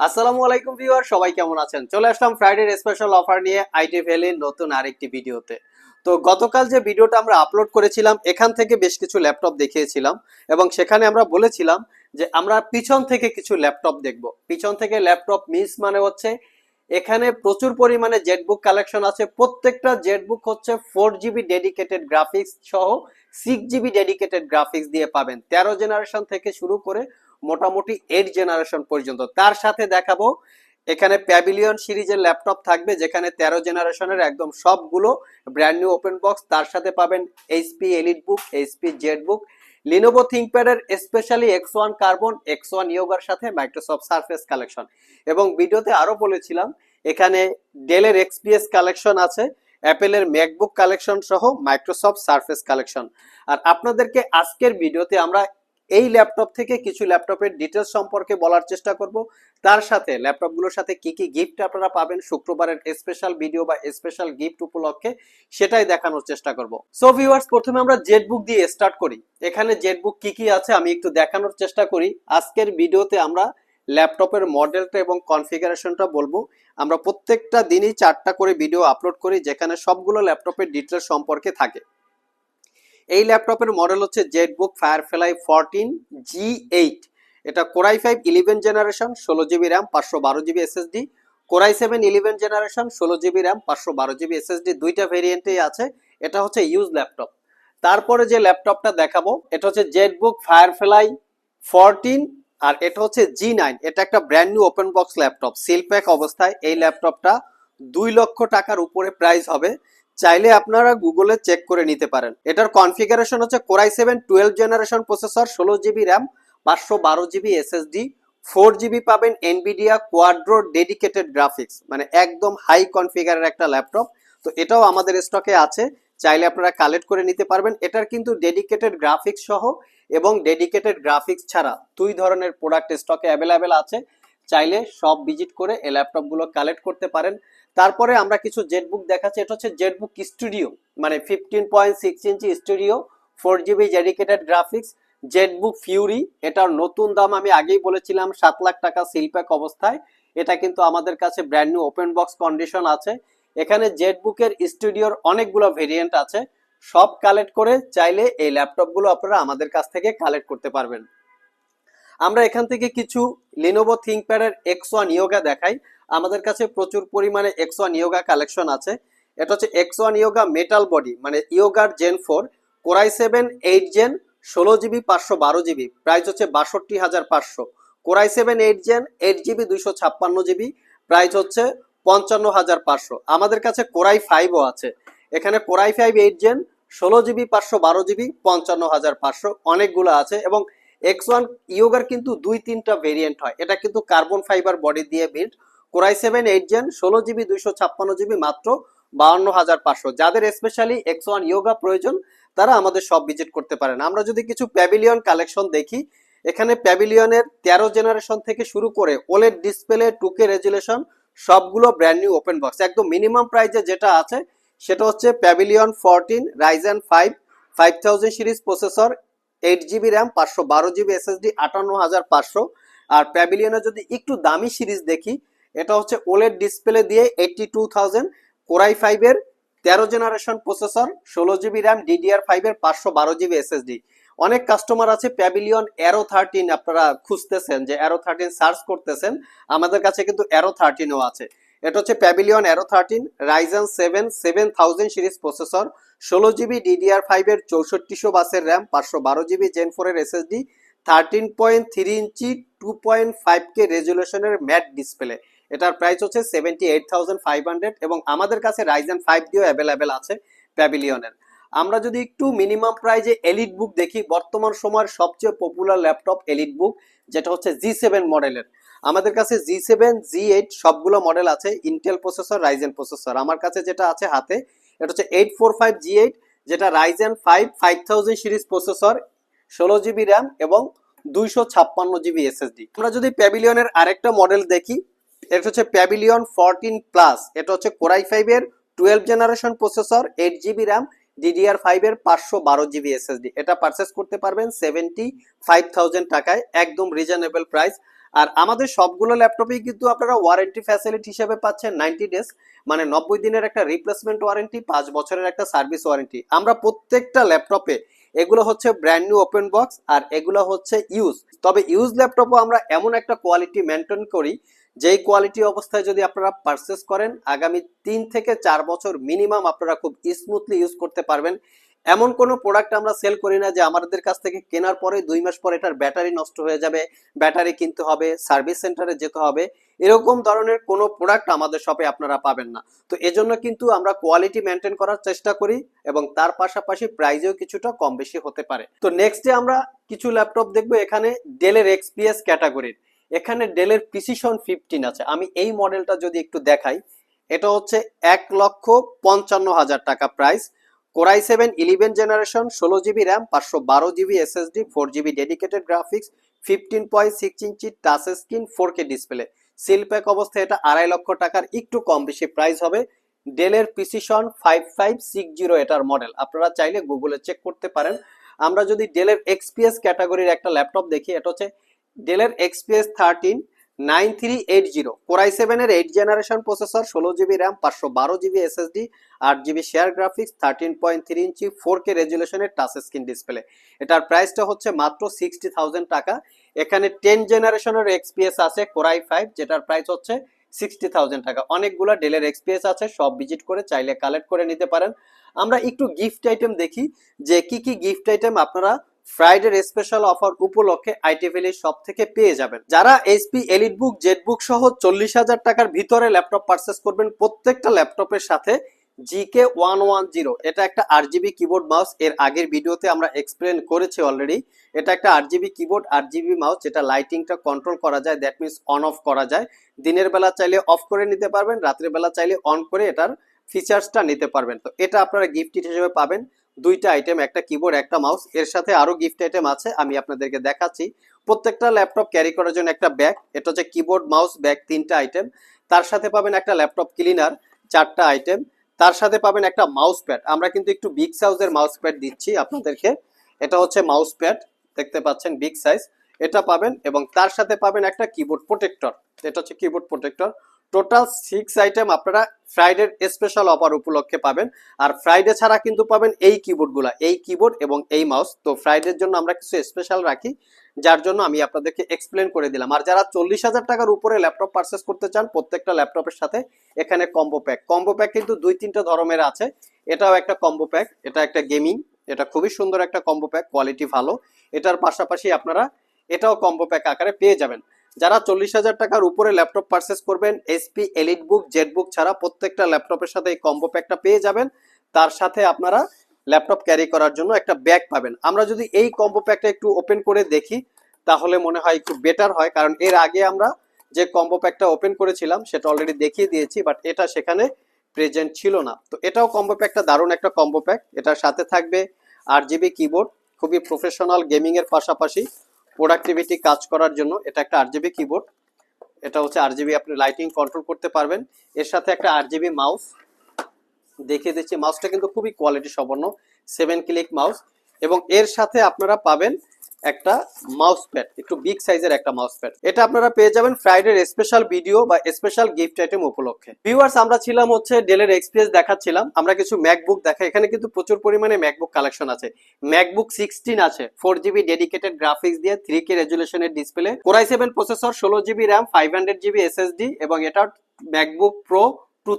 আসসালামু আলাইকুম ভিউয়ার, সবাই কেমন আছেন? চলে আসলাম ফ্রাইডের স্পেশাল অফার নিয়ে আইটি ভ্যালির নতুন আরেকটি ভিডিওতে। তো গতকাল যে ভিডিওটা আমরা আপলোড করেছিলাম, এখান থেকে বেশ কিছু ল্যাপটপ দেখিয়েছিলাম এবং সেখানে আমরা বলেছিলাম যে আমরা পিছন থেকে কিছু ল্যাপটপ দেখব। পিছন থেকে ল্যাপটপ মিস মানে হচ্ছে এখানে প্রচুর পরিমাণে জেটবুক কালেকশন আছে। প্রত্যেকটা জেটবুক হচ্ছে ফোর জিবি ডেডিকেটেড গ্রাফিক্স সহ সিক্স জিবি ডেডিকেটেড গ্রাফিক্স দিয়ে পাবেন। তেরো জেনারেশন থেকে শুরু করে মোটামুটি এইট জেনারেশন পর্যন্ত। তার সাথে দেখাবো, এখানে প্যাভিলিয়ন সিরিজের ল্যাপটপ থাকবে, যেখানে তেরো জেনারেশনের একদম সবগুলো ব্র্যান্ড নিউ ওপেন বক্স তার সাথে পাবেন HP EliteBook HP ZBook Lenovo থিঙ্কপ্যাডের specially X one carbon X one ইয়োগার সাথে মাইক্রোসফট সার্ফেস কালেকশন এবং ভিডিওতে আরও বলেছিলাম, এখানে ডেলের এক্সপিএস কালেকশন আছে অ্যাপেলের ম্যাকবুক কালেকশন সহ মাইক্রোসফট সার্ফেস কালেকশন আর আপনাদেরকে আজকের ভিডিওতে আমরা এই ল্যাপটপ থেকে কিছু ল্যাপটপের ডিটেলস সম্পর্কে বলার চেষ্টা করব। তার সাথে ল্যাপটপগুলোর সাথে কি কি গিফট আপনারা পাবেন শুক্রবারের স্পেশাল ভিডিও বা স্পেশাল গিফট উপলক্ষে সেটাই দেখানোর চেষ্টা করব। সো ভিউয়ার্স প্রথমে আমরা জেটবুক দিয়ে স্টার্ট করি। এখানে জেটবুক কি কি আছে আমি একটু দেখানোর চেষ্টা করি। আজকের ভিডিওতে আমরা ল্যাপটপের মডেলটা এবং কনফিগারেশনটা বলব। আমরা প্রত্যেকটা দিনই চারটা করে ভিডিও আপলোড করি, যেখানে সবগুলো ল্যাপটপের ডিটেলস সম্পর্কে থাকে। এই ল্যাপটপের মডেল হচ্ছে Zenbook Firefly fourteen G eight এটা Core i five eleven generation ষোলো জিবি র্যাম পাঁচশো বারো GB SSD Core i seven eleven generation ষোলো জিবি র্যাম পাঁচশো বারো জিবি এসএসডি দুইটা ভেরিয়েন্টেই আছে। এটা হচ্ছে ইউজ ল্যাপটপ তারপরে যে ল্যাপটপটা দেখাবো, এটা হচ্ছে জেটবুক ফায়ারফ্লাই ফোরটিন আর এটা হচ্ছে জি নাইন এটা একটা brand new open box laptop seal pack অবস্থায় এই ল্যাপটপটা দুই লক্ষ টাকার উপরে প্রাইস হবে। চাইলে আপনারা গুগলে চেক করে নিতে পারেন। এটার কনফিগারেশন হচ্ছে core i seven twelve generation processor ষোলো জিবি র্যাম পাঁচশো বারো জিবি এসএসডি ফোর জিবি পাবেন এনবিডিয়া কোয়াড্রো ডেডিকেটেড গ্রাফিক্স মানে একদম হাই কনফিগারের একটা ল্যাপটপ তো এটাও আমাদের স্টকে আছে, চাইলে আপনারা কালেক্ট করে নিতে পারবেন। এটার কিন্তু ডেডিকেটেড গ্রাফিক্স সহ এবং ডেডিকেটেড গ্রাফিক্স ছাড়া দুই ধরনের প্রোডাক্ট স্টকে অ্যাভেলেবেল আছে। চাইলে সব ভিজিট করে এই ল্যাপটপগুলো কালেক্ট করতে পারেন। তারপরে আমরা কিছু জেটবুক দেখাচ্ছি, এটা হচ্ছে জেটবুক স্টুডিও মানে fifteen point six inch studio four GB dedicated graphics Zenbook Fury এটার নতুন দাম, আমি আগেই বলেছিলাম, সাত লাখ টাকা সিলপ্যাক অবস্থায়। এটা কিন্তু আমাদের কাছে brand new open box condition আছে। এখানে জেটবুকের স্টুডিওর অনেকগুলো ভেরিয়েন্ট আছে। সব কালেক্ট করে চাইলে এই ল্যাপটপগুলো আপনারা আমাদের কাছ থেকে কালেক্ট করতে পারবেন। আমরা এখান থেকে কিছু লিনোভো থিঙ্কপ্যাডের এক্স ওয়ান ইয়োগা দেখাই। আমাদের কাছে প্রচুর পরিমাণে এক্স ওয়ান ইয়োগা কালেকশন আছে। এটা হচ্ছে X one Yoga metal body মানে ইয়োগার gen four Core i seven eight gen ষোলো জিবি পাঁচশো বারো জিবি প্রাইস হচ্ছে বাষট্টি হাজার পাঁচশো। Core i seven eight gen eight GB দুইশো ছাপ্পান্ন জিবি প্রাইস হচ্ছে পঞ্চান্ন হাজার পাঁচশো। আমাদের কাছে কোরাই ফাইভও আছে। এখানে Core i five eight gen ষোলো জিবি পাঁচশো বারো জিবি পঞ্চান্ন হাজার পাঁচশো অনেকগুলো আছে এবং এক্স ওয়ান ইয়োগার কিন্তু দুই তিনটা ভেরিয়েন্ট হয়। এটা কিন্তু কার্বন ফাইবার বডি দিয়ে build Core i seven, eight gen ষোলো জিবি, দুইশো ছাপ্পান্ন জিবি মাত্র, বাউন্ন হাজার পাঁচশো। যাদের স্পেশালি এক্স ওয়ান ইয়োগা প্রয়োজন, তারা আমাদের সব ভিজিট করতে পারেন। আমরা যদি কিছু প্যাভিলিয়ন কালেকশন দেখি, এখানে প্যাভিলিয়নের তেরো জেনারেশন থেকে শুরু করে OLED display two K resolution সবগুলো ব্র্যান্ড নিউ ওপেন বক্স একদম মিনিমাম প্রাইজে যেটা আছে, সেটা হচ্ছে Pavilion fourteen Ryzen five five thousand series processor eight GB RAM পাঁচশো বারো জিবি এসএসডি আটান্ন হাজার পাঁচশো। আর প্যাভিলিয়নের যদি একটু দামি সিরিজ দেখি এটা হচ্ছে ওলেড ডিসপ্লে দিয়ে eighty two thousand Core i ফাইভের তেরো জেনারেশন প্রসেসর ষোলো জিবি র্যাম ডিডিআর ফাইভের পাঁচশো বারো জিবি এসএসডি অনেক কাস্টমার আছে প্যাভিলিয়ন অ্যারো থার্টিন আপনারা খুঁজতেছেন যে অ্যারো থার্টিন সার্চ করতেছেন, আমাদের কাছে কিন্তু অ্যারো থার্টিনও আছে। এটা হচ্ছে Pavilion Aero thirteen Ryzen seven seven thousand series processor ষোলো জিবি ডিডিআর ফাইভের চৌষট্টিশো বাসের র্যাম পাঁচশো বারো জিবি জেন ফোরের SSD thirteen point three inch two point five K রেজুলেশনের matte display এটার প্রাইস হচ্ছে seventy eight thousand five hundred এবং আমাদের কাছে রাইজেন ফাইভ দিয়েও অ্যাভেলেবেল আছে প্যাভিলিয়নের আমরা যদি একটু মিনিমাম প্রাইজে এলিট বুক দেখি, বর্তমান সময়ের সবচেয়ে পপুলার ল্যাপটপ এলিট বুক যেটা হচ্ছে জি সেভেন মডেলের আমাদের কাছে জি সেভেন জি এইট সবগুলো মডেল আছে ইন্টেল প্রসেসর রাইজেন প্রসেসর আমার কাছে যেটা আছে হাতে, এটা হচ্ছে eight four five G eight যেটা Ryzen five five thousand series processor ষোলো জিবি র্যাম এবং দুইশো ছাপ্পান্ন জিবি এসএসডি আমরা যদি প্যাভিলিয়নের আরেকটা মডেল দেখি এটা হচ্ছে প্যাভিলিয়ন ফোরটিন প্লাস এটা হচ্ছে কোরাই ফাইভের twelve generation processor eight GB RAM DDR ফাইভের পাঁচশো বারো জিবি এসএসডি এটা পারচেস করতে পারবেন সেভেন্টি ফাইভ থাউজেন্ড টাকায়, একদম রিজনেবল প্রাইস আর আমাদের সবগুলো ল্যাপটপেই কিন্তু আপনারা ওয়ারেন্টি ফ্যাসিলিটি হিসেবে পাচ্ছেন নাইনটি ডেজ মানে নব্বই দিনের একটা রিপ্লেসমেন্ট ওয়ারেন্টি পাঁচ বছরের একটা সার্ভিস ওয়ারেন্টি আমরা প্রত্যেকটা ল্যাপটপে এগুলো হচ্ছে ব্র্যান্ড নিউ ওপেন বক্স আর এগুলো হচ্ছে ইউজ তবে ইউজ ল্যাপটপও আমরা এমন একটা কোয়ালিটি মেনটেন করি যেই কোয়ালিটি অবস্থায় যদি আপনারা পারচেস করেন, আগামী তিন থেকে চার বছর মিনিমাম আপনারা খুব স্মুথলি ইউজ করতে পারবেন। এমন কোনো প্রোডাক্ট আমরা সেল করি না যে আমাদের কাছ থেকে কেনার পরে দুই মাস পরে এটার ব্যাটারি নষ্ট হয়ে যাবে ব্যাটারি কিনতে হবে সার্ভিস সেন্টারে যেতে হবে। এরকম ধরনের কোনো প্রোডাক্ট আমাদের শপে আপনারা পাবেন না। তো এজন্য কিন্তু আমরা কোয়ালিটি মেনটেন করার চেষ্টা করি এবং তার পাশাপাশি প্রাইজেও কিছুটা কম বেশি হতে পারে। তো নেক্সটে আমরা কিছু ল্যাপটপ দেখব, এখানে ডেলের এক্সপিএস ক্যাটাগরির এখানে ডেলের প্রিসিশন ফিফটিন আছে। আমি এই মডেলটা যদি একটু দেখাই, এটা হচ্ছে এক লক্ষ পঞ্চান্ন হাজার টাকা price Core i seven eleven generation ষোলো জিবি র্যাম পাঁচশো বারো GB SSD four GB dedicated graphics fifteen point six inch touch screen four K display seal pack অবস্থায় এটা আড়াই লক্ষ টাকার একটু কম বেশি প্রাইস হবে। ডেলের Precision five five six zero এটার মডেল আপনারা চাইলে গুগলে চেক করতে পারেন। আমরা যদি ডেলের এক্সপিএস ক্যাটাগরির একটা ল্যাপটপ দেখি, এটা হচ্ছে ডেলের XPS thirteen nine three eight zero, core i সেভেনের এইট জেনারেশন প্রসেসর, ষোলো জিবি র্যাম, পাঁচশো বারো জিবি এসএসডি, আট GB share graphics, thirteen point three inch, four K রেজুলেশনের touch screen display. এটার প্রাইসটা হচ্ছে মাত্র সিক্সটি থাউজেন্ড টাকা। এখানে টেন জেনারেশনের এক্সপিএস আছে কোরাই ফাইভ, যেটার প্রাইস হচ্ছে সিক্সটি থাউজেন্ড টাকা। অনেকগুলো ডেলের এক্সপিএস আছে, সব ভিজিট করে চাইলে কালেক্ট করে নিতে পারেন। আমরা একটু গিফট আইটেম দেখি যে কি কি গিফট আইটেম আপনারা ফ্রাইডের স্পেশাল অফার উপলক্ষে আইটি ভ্যালির সব থেকে পেয়ে যাবেন। যারা এইচপি, এলিট বুক, জেট বুক সহ চল্লিশ হাজার টাকার ভিতরে ল্যাপটপ পারচেস করবেন, প্রত্যেকটা ল্যাপটপের সাথে জিকে ওয়ান ওয়ান জিরো এটা একটা আর জিবি কিবোর্ড মাউস এর আগের ভিডিওতে আমরা এক্সপ্লেন করেছি অলরেডি এটা একটা আট জিবি কিবোর্ড আট জিবি মাউস যেটা লাইটিংটা কন্ট্রোল করা যায়। দ্যাট মিনস অন অফ করা যায়। দিনের বেলা চাইলে অফ করে নিতে পারবেন, রাত্রের বেলা চাইলে অন করে এটার ফিচার্সটা নিতে পারবেন। তো এটা আপনারা গিফট হিসেবে পাবেন। দুইটা আইটেম একটা কিবোর্ড একটা মাউস এর সাথে আরও গিফট আইটেম আছে, আমি আপনাদেরকে দেখাচ্ছি। প্রত্যেকটা ল্যাপটপ ক্যারি করার জন্য একটা ব্যাগ এটা হচ্ছে কিবোর্ড মাউস ব্যাগ তিনটা আইটেম তার সাথে পাবেন একটা ল্যাপটপ ক্লিনার চারটা আইটেম তার সাথে পাবেন একটা মাউস প্যাড আমরা কিন্তু একটু বিগ সাইজের মাউস প্যাড দিচ্ছি আপনাদেরকে। এটা হচ্ছে মাউস প্যাড দেখতে পাচ্ছেন বিগ সাইজ এটা পাবেন এবং তার সাথে পাবেন একটা কিবোর্ড প্রোটেক্টর এটা হচ্ছে keyboard protector total six item আপনারা ফ্রাইডের স্পেশাল অফার উপলক্ষে পাবেন। আর ফ্রাইডে ছাড়া কিন্তু পাবেন এই কিবোর্ডগুলো এই কিবোর্ড এবং এই মাউস তো ফ্রাইডের জন্য আমরা কিছু স্পেশাল রাখি, যার জন্য আমি আপনাদেরকে এক্সপ্লেন করে দিলাম। আর যারা চল্লিশ হাজার টাকার উপরে ল্যাপটপ পারচেস করতে চান, প্রত্যেকটা ল্যাপটপের সাথে এখানে কম্বো প্যাক কম্বো প্যাক কিন্তু দুই, তিনটা ধরনের আছে। এটাও একটা কম্বো প্যাক এটা একটা গেমিং এটা খুবই সুন্দর একটা কম্বো প্যাক কোয়ালিটি ভালো। এটার পাশাপাশি আপনারা এটাও কম্বো প্যাক আকারে পেয়ে যাবেন। যারা চল্লিশ হাজার টাকার উপরে ল্যাপটপ পারচেস করবেন SP Elite Book Z Book ছাড়া প্রত্যেকটা ল্যাপটপের সাথে এই কম্বো প্যাকটা পেয়ে যাবেন। তার সাথে আপনারা ল্যাপটপ ক্যারি করার জন্য একটা ব্যাগ পাবেন। আমরা যদি এই কম্বো প্যাকটা একটু ওপেন করে দেখি, তাহলে মনে হয় একটু বেটার হয়, কারণ এর আগে আমরা যে কম্বো প্যাকটা ওপেন করেছিলাম, সেটা অলরেডি দেখিয়ে দিয়েছি বাট এটা সেখানে প্রেজেন্ট ছিল না। তো এটাও কম্বো প্যাকটা দারুণ একটা কম্বো প্যাক এটার সাথে থাকবে আর জিবি কিবোর্ড খুবই প্রফেশনাল গেমিং এর পাশাপাশি। প্রোডাক্টিভিটি কাজ করার জন্য এটা একটা আরজিবি কিবোর্ড এটা হচ্ছে আরজিবি আপনি লাইটিং কন্ট্রোল করতে পারবেন। এর সাথে একটা আরজিবি মাউস দেখিয়ে দিচ্ছি মাউসটা কিন্তু খুবই কোয়ালিটি সম্পন্ন। সেভেন ক্লিক মাউস এবং এর সাথে আপনারা পাবেন একটা মাউস প্যাড একটু বিগ সাইজের একটা মাউস প্যাড এটা আপনারা পেয়ে যাবেন ফ্রাইডের স্পেশাল ভিডিও বা স্পেশাল গিফট আইটেম উপলক্ষে। ভিউয়ার্স আমরা ছিলাম হচ্ছে ডেলের এক্সপিএস দেখাচ্ছিলাম। আমরা কিছু ম্যাকবুক দেখা, এখানে কিন্তু প্রচুর পরিমাণে ম্যাকবুক কালেকশন আছে। ম্যাকবুক সিক্সটিন আছে ফোর জিবি ডেডিকেটেড গ্রাফিক্স দিয়ে three K রেজুলেশনের display Core i seven processor ষোলো GB RAM five hundred GB SSD এবং এটা ম্যাকবুক প্রো টু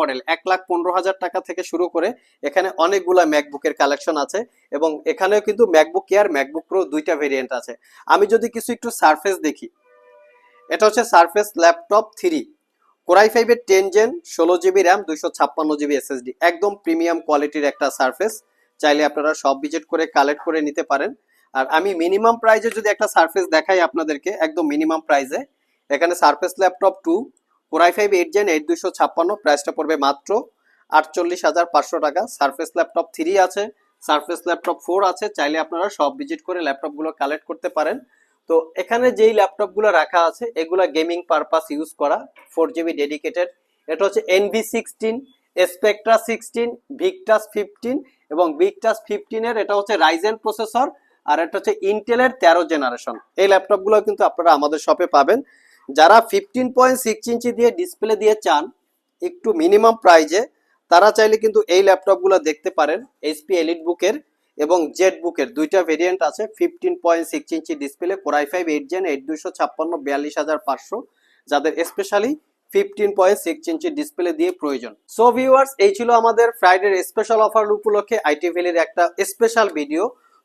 মডেল এক লাখ পনেরো হাজার টাকা থেকে শুরু করে এখানে অনেকগুলা ম্যাকবুকের কালেকশন আছে এবং এখানেও কিন্তু ম্যাকবুক এয়ার ম্যাকবুক প্রো দুইটা ভেরিয়েন্ট আছে। আমি যদি কিছু একটু সারফেস দেখি, এটা হচ্ছে Surface laptop three Core i ফাইভের টেন জেন ষোলো জিবি র্যাম দুইশো ছাপ্পান্ন জিবি এসএসডি একদম প্রিমিয়াম কোয়ালিটির একটা সারফেস চাইলে আপনারা সব ভিজিট করে কালেক্ট করে নিতে পারেন। আর আমি মিনিমাম প্রাইজে যদি একটা সারফেস দেখাই আপনাদেরকে, একদম মিনিমাম প্রাইজে এখানে Surface laptop two Core i five eight gen eight দুইশো ছাপ্পান্ন প্রাইসটা পড়বে মাত্র আটচল্লিশ হাজার পাঁচশো টাকা। সারফেস ল্যাপটপ থ্রি আছে সারফেস ল্যাপটপ ফোর আছে, চাইলে আপনারা সব ভিজিট করে ল্যাপটপগুলো কালেক্ট করতে পারেন। তো এখানে যেই ল্যাপটপগুলো রাখা আছে, এগুলো গেমিং পারপাস ইউজ করা ফোর জিবি ডেডিকেটেড এটা হচ্ছে Envy sixteen Spectre sixteen Victus fifteen এবং ভিকটাস ফিফটিনের এটা হচ্ছে রাইজেন প্রসেসর আর এটা হচ্ছে ইন্টেলের তেরো জেনারেশন এই ল্যাপটপগুলো কিন্তু আপনারা আমাদের শপে পাবেন। যারা ফিফটিন পয়েন্ট সিক্স ইঞ্চি দিয়ে ডিসপ্লে দিয়ে চান, একটু মিনিমাম প্রাইজে তারা চাইলে কিন্তু এই ল্যাপটপগুলো দেখতে পারেন এইচপি এলিট বুকের এবং জেড বুকের দুইটা ভেরিয়েন্ট আছে fifteen point six inch display Core i five eight gen eight দুইশো ছাপ্পান্ন, বিয়াল্লিশ হাজার পাঁচশো, যাদের specially fifteen point six inch display দিয়ে প্রয়োজন। সো ভিউয়ার্স এই ছিল আমাদের ফ্রাইডের স্পেশাল অফার উপলক্ষে আইটি ভ্যালির একটা স্পেশাল ভিডিও